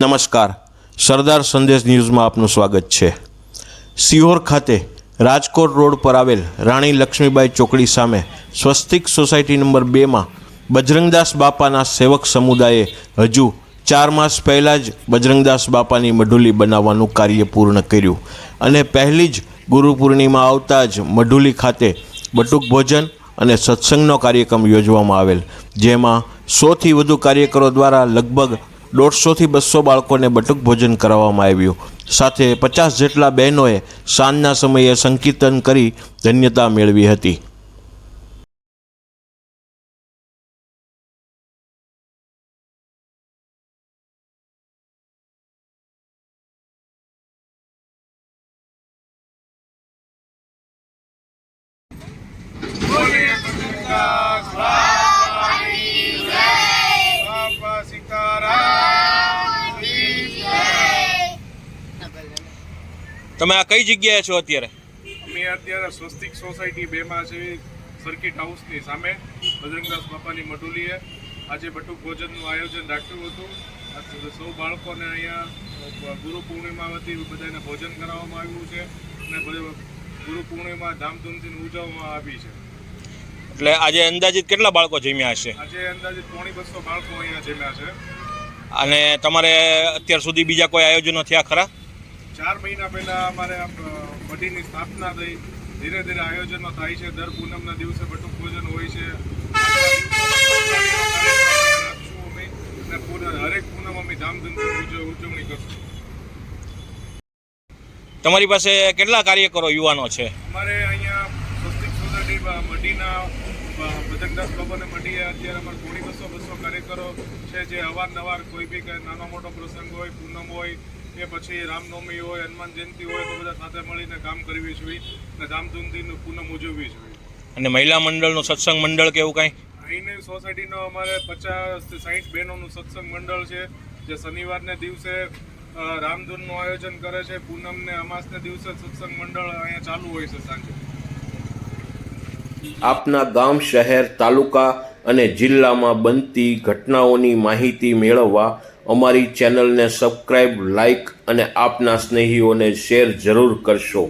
નમસ્કાર. સરદાર સંદેશ ન્યૂઝમાં આપનું સ્વાગત છે. સિહોર ખાતે રાજકોટ રોડ પર આવેલ રાણી લક્ષ્મીબાઈ ચોકડી સામે સ્વસ્તિક સોસાયટી નંબર બેમાં બજરંગદાસ બાપાના સેવક સમુદાયે હજુ ચાર માસ પહેલાં જ બજરંગદાસ બાપાની મઢુલી બનાવવાનું કાર્ય પૂર્ણ કર્યું અને પહેલી જ ગુરુ પૂર્ણિમા આવતા જ મઢુલી ખાતે બટુક ભોજન અને સત્સંગનો કાર્યક્રમ યોજવામાં આવેલ, જેમાં સોથી વધુ કાર્યકરો દ્વારા લગભગ દોઢસોથી બસો બાળકોને બટુક ભોજન કરાવવામાં આવ્યું. સાથે પચાસ જેટલા બહેનોએ સાંજના સમયે સંકીર્તન કરી ધન્યતા મેળવી હતી. બાપા તમે આ કઈ જગ્યાએ છો અત્યારે? અમે અત્યારે સ્વસ્તિક સોસાયટી બેમાં છે સર્કિટ હાઉસની સામે બજરંગદાસ બાપાની મડુલીએ આજે બટુક ભોજનનું આયોજન રાખ્યું હતું. સૌ બાળકોને અહીંયા ગુરુ પૂર્ણિમા વતી બધાને ભોજન કરાવવામાં આવ્યું છે અને ગુરુ પૂર્ણિમા ધામધૂમથી ઉજવવામાં આવી છે. એટલે આજે અંદાજિત કેટલા બાળકો જમ્યા હશે? આજે અંદાજિત પોણી બસો બાળકો અહીંયા જમ્યા છે. અને તમારે અત્યાર સુધી બીજા કોઈ આયોજનો થયા ખરા? ચાર મહિના પહેલા અમારે મઢીની સ્થાપના થઈ. ધીરે ધીરે આયોજનો થાય છે. દર પૂનમના દિવસે બટુક ભોજન હોય છે. અને પૂનમ હરેક પૂનમ અમે ધામધૂમથી ઉજવણી કરશું. તમારી પાસે કેટલા કાર્યકરો યુવાનો છે? અમારે અહીંયા સ્વસ્તિક સોસાયટી મઢીના બજરંગદાસ બાબાને મઢી અત્યારે અમારે ઘણી બસો બસો કાર્યકરો છે. જે અવારનવાર કોઈ બી નાનો મોટો પ્રસંગ હોય પૂનમ હોય કે પછી રામનવમી હોય હનુમાન જયંતિ હોય તો બધા સાથે મળીને કામ કરવી જોઈએ અને ધામધૂમથી પૂનમ ઉજવવી જોઈએ. અને મહિલા મંડળનું સત્સંગ મંડળ કે એવું કાંઈ? અહીંની સોસાયટીનો અમારે પચાસ સાઠ બહેનોનું સત્સંગ મંડળ છે જે શનિવારને દિવસે રામધૂનનું આયોજન કરે છે પૂનમને અમાસને દિવસે સત્સંગ મંડળ અહીંયા ચાલુ હોય છે સાંજે. આપના ગામ શહેર તાલુકા અને જિલ્લામાં બનતી ઘટનાઓની માહિતી મેળવવા અમારી ચેનલને સબસ્ક્રાઈબ લાઈક અને આપના સ્નેહીઓને શેર જરૂર કરશો.